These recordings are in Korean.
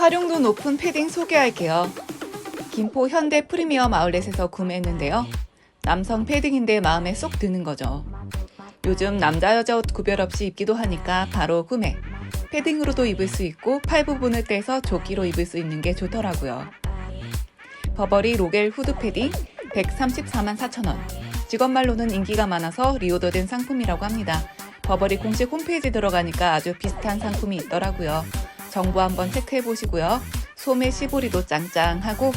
활용도 높은 패딩 소개할게요. 김포 현대 프리미엄 아울렛에서 구매했는데요. 남성 패딩인데 마음에 쏙 드는 거죠. 요즘 남자 여자 옷 구별 없이 입기도 하니까 바로 구매. 패딩으로도 입을 수 있고 팔 부분을 떼서 조끼로 입을 수 있는 게 좋더라고요. 버버리 로겔 후드 패딩 134만 4천원. 직원 말로는 인기가 많아서 리오더된 상품이라고 합니다. 버버리 공식 홈페이지 들어가니까 아주 비슷한 상품이 있더라고요. 정보 한번 체크해 보시고요. 소매 시보리도 짱짱하고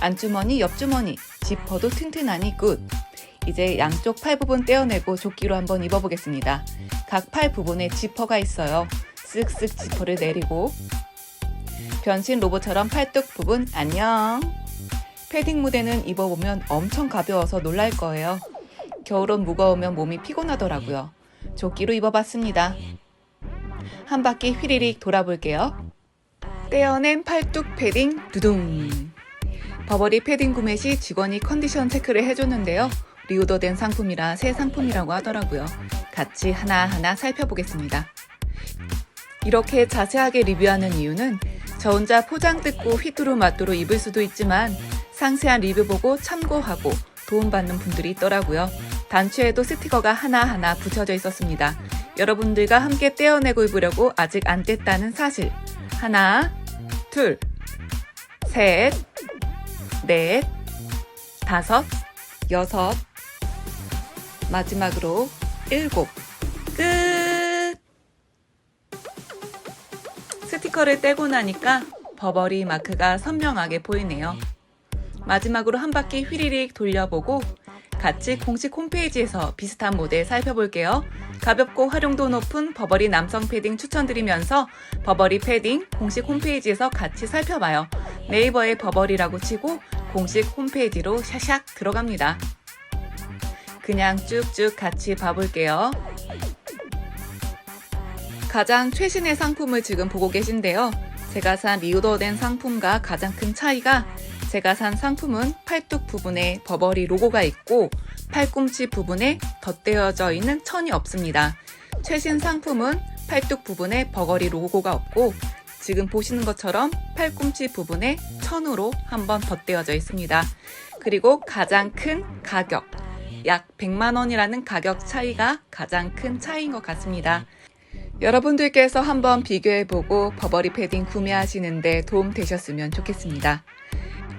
안주머니, 옆주머니, 지퍼도 튼튼하니 굿. 이제 양쪽 팔 부분 떼어내고 조끼로 한번 입어보겠습니다. 각 팔 부분에 지퍼가 있어요. 쓱쓱 지퍼를 내리고 변신 로봇처럼 팔뚝 부분 안녕. 패딩 무대는 입어보면 엄청 가벼워서 놀랄 거예요. 겨울옷 무거우면 몸이 피곤하더라고요. 조끼로 입어봤습니다. 한 바퀴 휘리릭 돌아볼게요. 떼어낸 팔뚝 패딩 두둥. 버버리 패딩 구매 시 직원이 컨디션 체크를 해줬는데요. 리오더된 상품이라 새 상품이라고 하더라고요. 같이 하나하나 살펴보겠습니다. 이렇게 자세하게 리뷰하는 이유는 저 혼자 포장 뜯고 휘뚜루 마뚜루 입을 수도 있지만 상세한 리뷰 보고 참고하고 도움받는 분들이 있더라고요. 단추에도 스티커가 하나하나 붙여져 있었습니다. 여러분들과 함께 떼어내고 입으려고 아직 안 뗐다는 사실. 하나, 둘, 셋, 넷, 다섯, 여섯, 마지막으로 일곱. 끝! 스티커를 떼고 나니까 버버리 마크가 선명하게 보이네요. 마지막으로 한 바퀴 휘리릭 돌려보고 같이 공식 홈페이지에서 비슷한 모델 살펴볼게요. 가볍고 활용도 높은 버버리 남성 패딩 추천드리면서 버버리 패딩 공식 홈페이지에서 같이 살펴봐요. 네이버에 버버리라고 치고 공식 홈페이지로 샤샥 들어갑니다. 그냥 쭉쭉 같이 봐볼게요. 가장 최신의 상품을 지금 보고 계신데요. 제가 산 리오더된 상품과 가장 큰 차이가 제가 산 상품은 팔뚝 부분에 버버리 로고가 있고 팔꿈치 부분에 덧대어져 있는 천이 없습니다. 최신 상품은 팔뚝 부분에 버거리 로고가 없고 지금 보시는 것처럼 팔꿈치 부분에 천으로 한번 덧대어져 있습니다. 그리고 가장 큰 가격, 약 100만 원이라는 가격 차이가 가장 큰 차이인 것 같습니다. 여러분들께서 한번 비교해보고 버버리 패딩 구매하시는데 도움 되셨으면 좋겠습니다.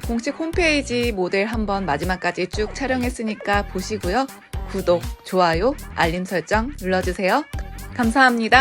공식 홈페이지 모델 한번 마지막까지 쭉 촬영했으니까 보시고요. 구독, 좋아요, 알림 설정 눌러주세요. 감사합니다.